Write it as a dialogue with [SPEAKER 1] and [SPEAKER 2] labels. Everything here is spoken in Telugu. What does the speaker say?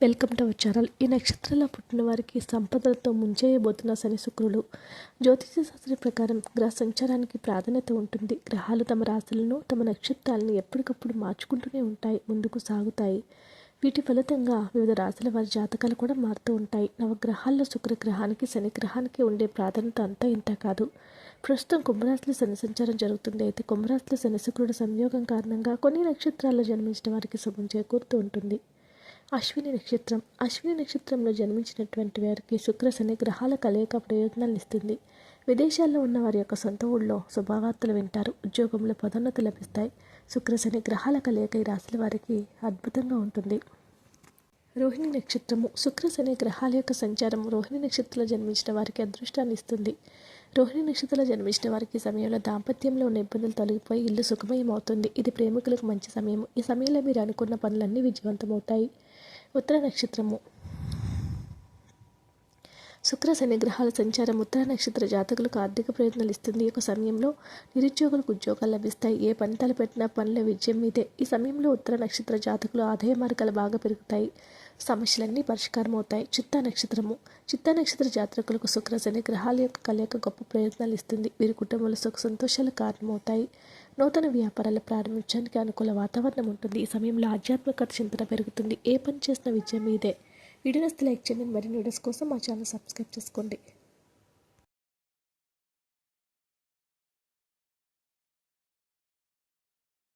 [SPEAKER 1] Welcome to our channel. ఈ నక్షత్రంలో పుట్టిన వారికి సంపదలతో ముంచేయబోతున్న శని శుక్రులు. జ్యోతిష శాస్త్రం ప్రకారం గ్రహ సంచారానికి ప్రాధాన్యత ఉంటుంది. గ్రహాలు తమ రాశులను తమ నక్షత్రాలను ఎప్పటికప్పుడు మార్చుకుంటూనే ఉంటాయి ముందుకు సాగుతాయి. వీటి ఫలితంగా వివిధ రాశుల వారి జాతకాలు కూడా మారుతూ ఉంటాయి. నవగ్రహాల్లో శుక్రగ్రహానికి శని గ్రహానికి ఉండే ప్రాధాన్యత అంతా ఇంత కాదు. ప్రస్తుతం కుంభరాశిలో శని సంచారం జరుగుతుంది. అయితే కుంభరాశిలో శని శుక్రుడు సంయోగం కారణంగా కొన్ని నక్షత్రాల్లో జన్మించిన వారికి శుభం చేకూరుతూ ఉంటుంది. అశ్విని నక్షత్రం. అశ్విని నక్షత్రంలో జన్మించినటువంటి వారికి శుక్ర శని గ్రహాల కలయిక ప్రయోజనాలు ఇస్తుంది. విదేశాల్లో ఉన్న వారి యొక్క సొంత ఊళ్ళో శుభవార్తలు వింటారు. ఉద్యోగంలో పదోన్నతి లభిస్తాయి. శుక్ర శని గ్రహాల కలయిక ఈ రాశుల వారికి అద్భుతంగా ఉంటుంది. రోహిణి నక్షత్రము. శుక్ర శని గ్రహాల యొక్క సంచారం రోహిణి నక్షత్రంలో జన్మించిన వారికి అదృష్టాన్ని ఇస్తుంది. రోహిణి నక్షత్రంలో జన్మించిన వారికి ఈ సమయంలో దాంపత్యంలో ఉన్న ఇబ్బందులు తొలగిపోయి ఇల్లు సుఖమయం అవుతుంది ఇది ప్రేమికులకు మంచి సమయం ఈ సమయంలో మీరు అనుకున్న పనులన్నీ విజయవంతమవుతాయి. ఉత్తర నక్షత్రము. శుక్ర శనిగ్రహాల సంచారం ఉత్తర నక్షత్ర జాతకులకు ఆర్థిక ప్రయత్నాలు ఇస్తుంది. ఈ యొక్క సమయంలో నిరుద్యోగులకు ఉద్యోగాలు లభిస్తాయి. ఏ పని పెట్టినా పనుల విజయం మీదే ఈ సమయంలో ఉత్తర నక్షత్ర జాతకులు ఆదాయ మార్గాలు బాగా పెరుగుతాయి. సమస్యలన్నీ పరిష్కారం అవుతాయి. చిత్తా నక్షత్రము. చిత్తా నక్షత్ర జాతకులకు శుక్ర శని గ్రహాల యొక్క కలయిక గొప్ప ప్రయత్నాలు ఇస్తుంది. వీరి కుటుంబంలో సుఖ సంతోషాలు కారణమవుతాయి. నూతన వ్యాపారాలు ప్రారంభించడానికి అనుకూల వాతావరణం ఉంటుంది. ఈ సమయంలో ఆధ్యాత్మిక చింతన పెరుగుతుంది. ఏ పని చేసిన విజయం మీదే వీడియోస్ లైక్ చేయండి. మరిన్ని వీడియోస్ కోసం మా ఛానల్ సబ్స్క్రైబ్ చేసుకోండి.